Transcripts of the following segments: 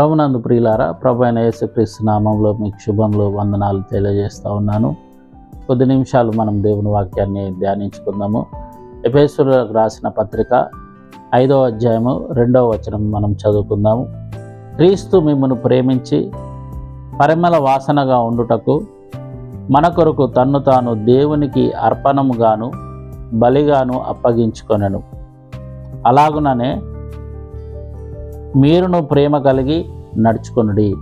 ప్రభునందు ప్రియులారా ప్రభు అయిన యేసుక్రీస్తు నామంలో మీకు శుభంలో వందనాలు తెలియజేస్తూ ఉన్నాను. కొద్ది నిమిషాలు మనం దేవుని వాక్యాన్ని ధ్యానించుకుందాము. ఎపేశ్వరులకు రాసిన పత్రిక ఐదవ అధ్యాయము రెండవ వచనం మనం చదువుకుందాము. క్రీస్తు మిమ్మను ప్రేమించి పరిమళ వాసనగా ఉండుటకు మన కొరకు తన్ను తాను దేవునికి అర్పణముగాను బలిగాను అప్పగించుకొనను. అలాగుననే మీరును ప్రేమ కలిగి నడుచుకొనుడి.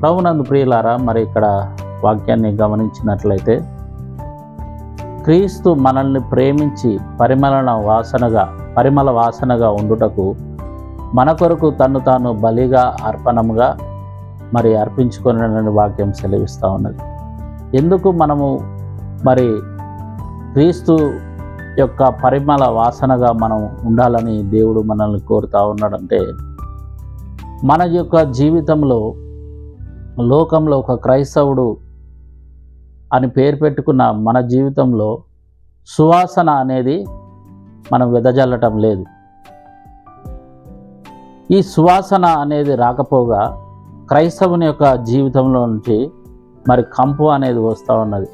ప్రభునందు ప్రియులారా మరి ఇక్కడ వాక్యాన్ని గమనించినట్లయితే క్రీస్తు మనల్ని ప్రేమించి పరిమళన వాసనగా పరిమళ వాసనగా ఉండుటకు మన కొరకు తను తాను బలిగా అర్పణముగా మరి అర్పించుకునే వాక్యం సెలవిస్తూ ఉన్నది. ఎందుకు మనము మరి క్రీస్తు యొక్క పరిమళ వాసనగా మనం ఉండాలని దేవుడు మనల్ని కోరుతా ఉన్నాడంటే మన యొక్క జీవితంలో లోకంలో ఒక క్రైస్తవుడు అని పేరు పెట్టుకున్న మన జీవితంలో సువాసన అనేది మనం వెదజల్లటం లేదు. ఈ సువాసన అనేది రాకపోగా క్రైస్తవుని యొక్క జీవితంలో నుంచి మరి కంపు అనేది వస్తూ ఉన్నది.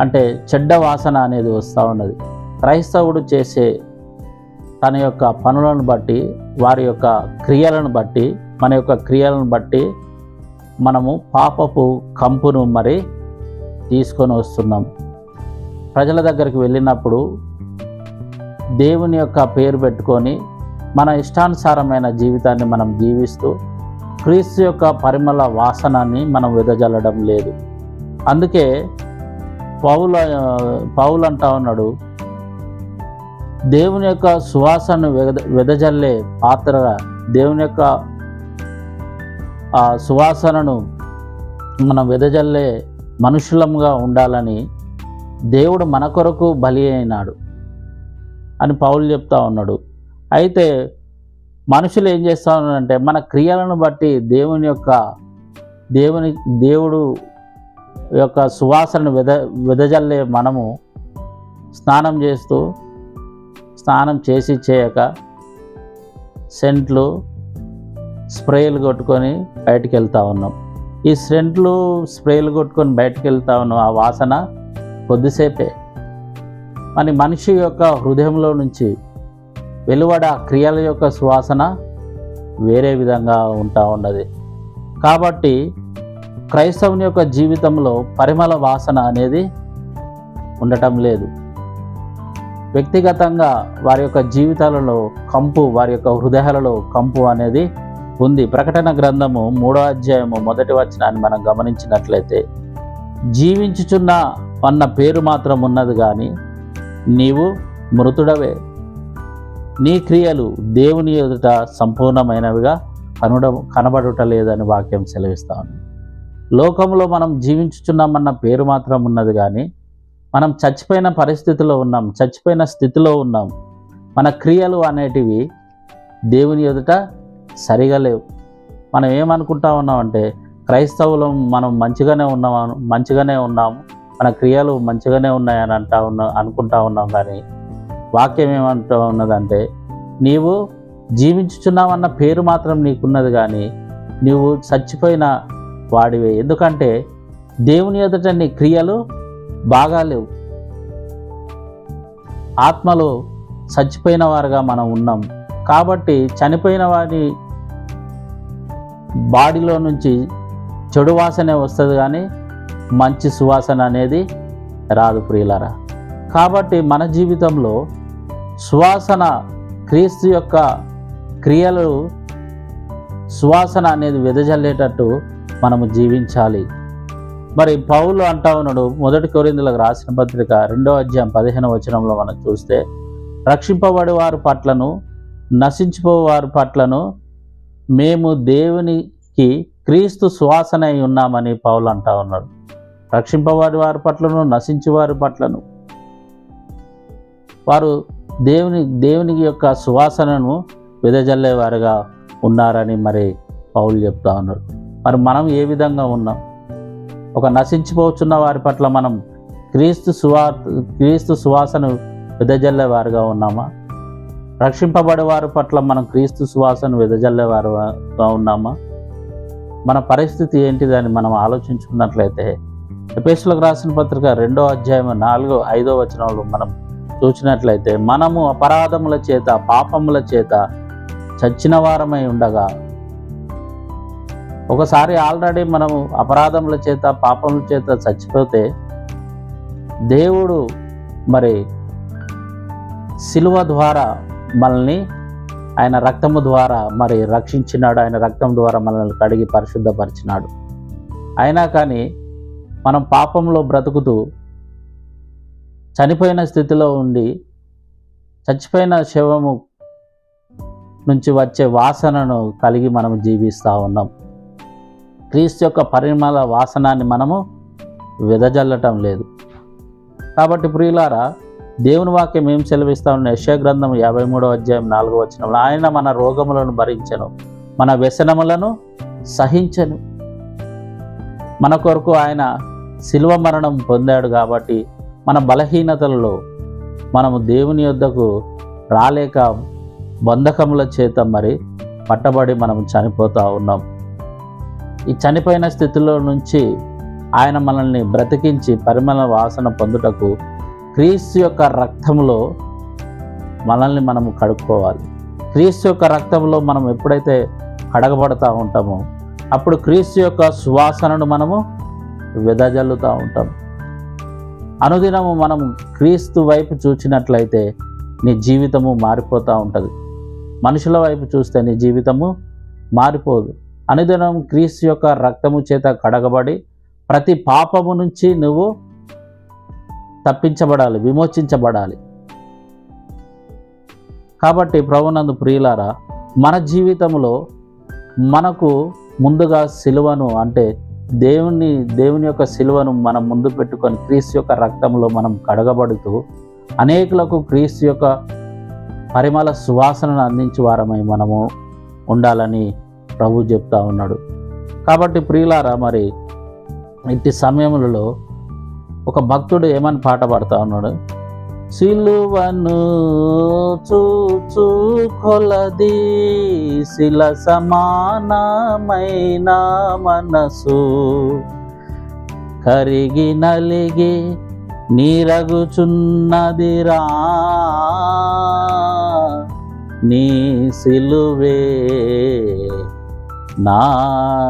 అంటే చెడ్డ వాసన అనేది వస్తూ ఉన్నది. క్రైస్తవుడు చేసే తన యొక్క పనులను బట్టి వారి యొక్క క్రియలను బట్టి మన యొక్క క్రియలను బట్టి మనము పాపపు కంపును మరి తీసుకొని వస్తున్నాం. ప్రజల దగ్గరికి వెళ్ళినప్పుడు దేవుని యొక్క పేరు పెట్టుకొని మన ఇష్టానుసారమైన జీవితాన్ని మనం జీవిస్తూ క్రీస్తు యొక్క పరిమళ వాసనాన్ని మనం వెదజల్లడం లేదు. అందుకే పౌల పౌలు అంటా ఉన్నాడు దేవుని యొక్క సువాసనను వెద వెదజల్లే పాత్రగా దేవుని యొక్క ఆ సువాసనను మనం వెదజల్లే మనుషులంగా ఉండాలని దేవుడు మన కొరకు బలి అయినాడు అని పౌలు చెప్తా ఉన్నాడు. అయితే మనుషులు ఏం చేస్తూ ఉన్నారంటే మన క్రియలను బట్టి దేవుని యొక్క దేవుని దేవుడు యొక్క సువాసనను వెద వెదజల్లే మనము స్నానం చేస్తూ స్నానం చేసి చేయక సెంట్లు స్ప్రేలు కొట్టుకొని బయటికి వెళ్తూ ఉన్నాం. ఈ సెంట్లు స్ప్రేలు కొట్టుకొని బయటికి వెళ్తూ ఉన్నాం ఆ వాసన కొద్దిసేపే. మన మనిషి యొక్క హృదయంలో నుంచి వెలువడ క్రియల యొక్క సువాసన వేరే విధంగా ఉంటా ఉన్నది. కాబట్టి క్రైస్తవుని యొక్క జీవితంలో పరిమళ వాసన అనేది ఉండటం లేదు. వ్యక్తిగతంగా వారి యొక్క జీవితాలలో కంపు వారి యొక్క హృదయాలలో కంపు అనేది ఉంది. ప్రకటన గ్రంథము మూడో అధ్యాయము మొదటి వచనాన్ని మనం గమనించినట్లయితే జీవించుచున్న అన్న పేరు మాత్రం ఉన్నది కానీ నీవు మృతుడవే. నీ క్రియలు దేవుని ఎదుట సంపూర్ణమైనవిగా కనుడ కనబడుట లేదని వాక్యం సెలవిస్తాను. లోకంలో మనం జీవించుచున్నామన్న పేరు మాత్రం ఉన్నది కానీ మనం చచ్చిపోయిన పరిస్థితిలో ఉన్నాం చచ్చిపోయిన స్థితిలో ఉన్నాం. మన క్రియలు అనేటివి దేవుని ఎదుట సరిగా లేవు. మనం ఏమనుకుంటా ఉన్నామంటే క్రైస్తవులం మనం మంచిగానే ఉన్నాము మంచిగానే ఉన్నాము మన క్రియలు మంచిగానే ఉన్నాయని అంటా ఉన్నా అనుకుంటా ఉన్నాం కానీ వాక్యం ఏమంటా ఉన్నదంటే నీవు జీవించుచున్నావన్న పేరు మాత్రం నీకున్నది కానీ నీవు చచ్చిపోయిన వాడివే. ఎందుకంటే దేవుని ఎదుట నీ క్రియలు బాగాలేవు ఆత్మలో చచ్చిపోయిన వారుగా మనం ఉన్నాం. కాబట్టి చనిపోయిన వారి బాడీలో నుంచి చెడు వాసనే వస్తుంది కానీ మంచి సువాసన అనేది రాదు ప్రియులరా. కాబట్టి మన జీవితంలో సువాసన క్రీస్తు యొక్క క్రియలు సువాసన అనేది వెదజల్లేటట్టు మనము జీవించాలి. మరి పౌలు అంటా ఉన్నాడు మొదటి కొరిందులకు రాసిన పత్రిక రెండో అధ్యాయం పదిహేను వచనంలో మనం చూస్తే రక్షింపబడి వారి పట్లను నశించిపోవారి పట్లను మేము దేవునికి క్రీస్తు సువాసన అయి ఉన్నామని పౌలు అంటా ఉన్నాడు. రక్షింపబడి వారి పట్లను నశించి వారి పట్లను. వారు దేవుని దేవునికి యొక్క సువాసనను వెదజల్లేవారుగా ఉన్నారని మరి పౌలు చెప్తా ఉన్నాడు. మరి మనం ఏ విధంగా ఉన్నాం? ఒక నశించిపోతున్న వారి పట్ల మనం క్రీస్తు సువా క్రీస్తు సువాసన వెదజల్లేవారుగా ఉన్నామా? రక్షింపబడే వారి పట్ల మనం క్రీస్తు సువాసన వెదజల్లేవారుగా ఉన్నామా? మన పరిస్థితి ఏంటిదని మనం ఆలోచించుకున్నట్లయితే ఎపేసులకు రాసిన పత్రిక రెండో అధ్యాయం నాలుగో ఐదో వచనంలో మనం చూసినట్లయితే మనము అపరాధముల చేత పాపముల చేత చచ్చిన వారమై ఉండగా ఒకసారి ఆల్రెడీ మనము అపరాధముల చేత పాపముల చేత చచ్చిపోతే దేవుడు మరి శిలువ ద్వారా మనల్ని ఆయన రక్తము ద్వారా మరి రక్షించినాడు. ఆయన రక్తం ద్వారా మనల్ని కడిగి పరిశుద్ధపరిచినాడు. అయినా కానీ మనం పాపంలో బ్రతుకుతూ చనిపోయిన స్థితిలో ఉండి చచ్చిపోయిన శవము నుంచి వచ్చే వాసనను కలిగి మనం జీవిస్తూ ఉన్నాం. క్రీస్తు యొక్క పరిమళ వాసనాన్ని మనము వెదజల్లటం లేదు. కాబట్టి ప్రియులారా దేవుని వాక్యం ఏం సెలవిస్తామని ఉన్న యశ గ్రంథం యాభై మూడో అధ్యాయం నాలుగో వచ్చిన ఆయన మన రోగములను భరించను మన వ్యసనములను సహించను. మన కొరకు ఆయన శిల్వ మరణం పొందాడు కాబట్టి మన బలహీనతలలో మనము దేవుని యొద్దకు రాలేక బంధకముల చేత మరి పట్టబడి మనం చనిపోతూ ఉన్నాం. ఈ చనిపోయిన స్థితిలో నుంచి ఆయన మనల్ని బ్రతికించి పరిమళ వాసన పొందుటకు క్రీస్తు యొక్క రక్తంలో మనల్ని మనము కడుక్కోవాలి. క్రీస్తు యొక్క రక్తంలో మనం ఎప్పుడైతే కడగబడతా ఉంటామో అప్పుడు క్రీస్తు యొక్క సువాసనను మనము వెదజల్లుతూ ఉంటాం. అనుదినము మనం క్రీస్తు వైపు చూచినట్లయితే నీ జీవితము మారిపోతూ ఉంటుంది. మనుషుల వైపు చూస్తే నీ జీవితము మారిపోదు. అనుదినం క్రీస్తు యొక్క రక్తము చేత కడగబడి ప్రతి పాపము నుంచి నువ్వు తప్పించబడాలి విమోచించబడాలి. కాబట్టి ప్రభునందు ప్రియులారా మన జీవితంలో మనకు ముందుగా సిలువను అంటే దేవుని దేవుని యొక్క సిలువను మనం ముందు పెట్టుకొని క్రీస్తు యొక్క రక్తంలో మనం కడగబడుతూ అనేకులకు క్రీస్తు యొక్క పరిమళ సువాసనను అందించే వారమై మనము ఉండాలని ప్రభు చెప్తా ఉన్నాడు. కాబట్టి ప్రియులారా మరి ఇట్టి సమయములలో ఒక భక్తుడు ఏమని పాట పాడుతా ఉన్నాడు? సిలువను చూచు కొలది శిల సమానమైన మనసు. కరిగి నలిగి నీరగుచున్నదిరా నీ సిలువే నా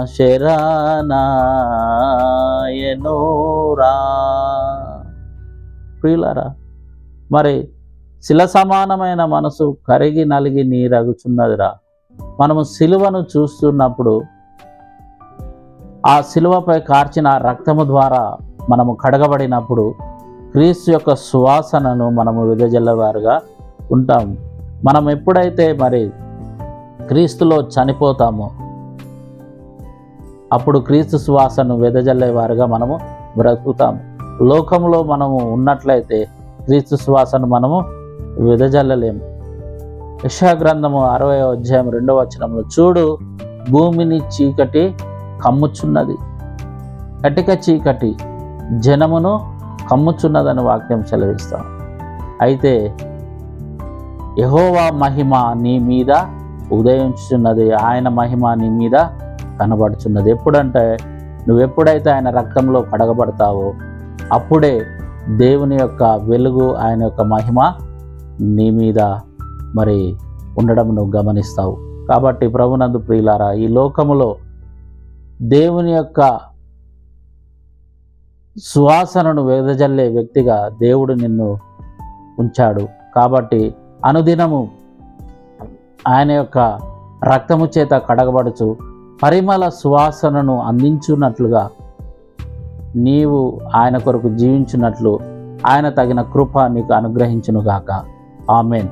శరణాయనోరా ప్రియులారా మరి శిల సమానమైన మనసు కరిగి నలిగి నీరగుచున్నదిరా. మనము శిలువను చూస్తున్నప్పుడు ఆ శిలువపై కార్చిన రక్తము ద్వారా మనము కడగబడినప్పుడు క్రీస్తు యొక్క సువాసనను మనము విదజల్లవారుగా ఉంటాము. మనం ఎప్పుడైతే మరి క్రీస్తులో చనిపోతామో అప్పుడు క్రీస్తు సువాసను వెదజల్లేవారుగా మనము బ్రతుకుతాము. లోకంలో మనము ఉన్నట్లయితే క్రీస్తు సువాసను మనము వెదజల్లలేము. యశా గ్రంథము అరవై అధ్యాయం రెండవ వచనంలో చూడు భూమిని చీకటి కమ్ముచున్నది. కటిక చీకటి జనమును కమ్ముచున్నదని వాక్యం సెలవిస్తాం అయితే యహోవా మహిమ నీ మీద ఉదయించున్నది ఆయన మహిమ నీ మీద కనబడుచున్నది. ఎప్పుడంటే నువ్వు ఎప్పుడైతే ఆయన రక్తంలో కడగబడతావో అప్పుడే దేవుని యొక్క వెలుగు ఆయన యొక్క మహిమ నీ మీద మరి ఉండడం నువ్వు గమనిస్తావు. కాబట్టి ప్రభునందు ప్రియులారా ఈ లోకములో దేవుని యొక్క సువాసనను వెదజల్లే వ్యక్తిగా దేవుడు నిన్ను ఉంచాడు. కాబట్టి అనుదినము ఆయన యొక్క రక్తము చేత కడగబడుచు పరిమళ సువాసనను అందించున్నట్లుగా నీవు ఆయన కొరకు జీవించినట్లు ఆయన తగిన కృప నీకు అనుగ్రహించునుగాక. ఆమెన్.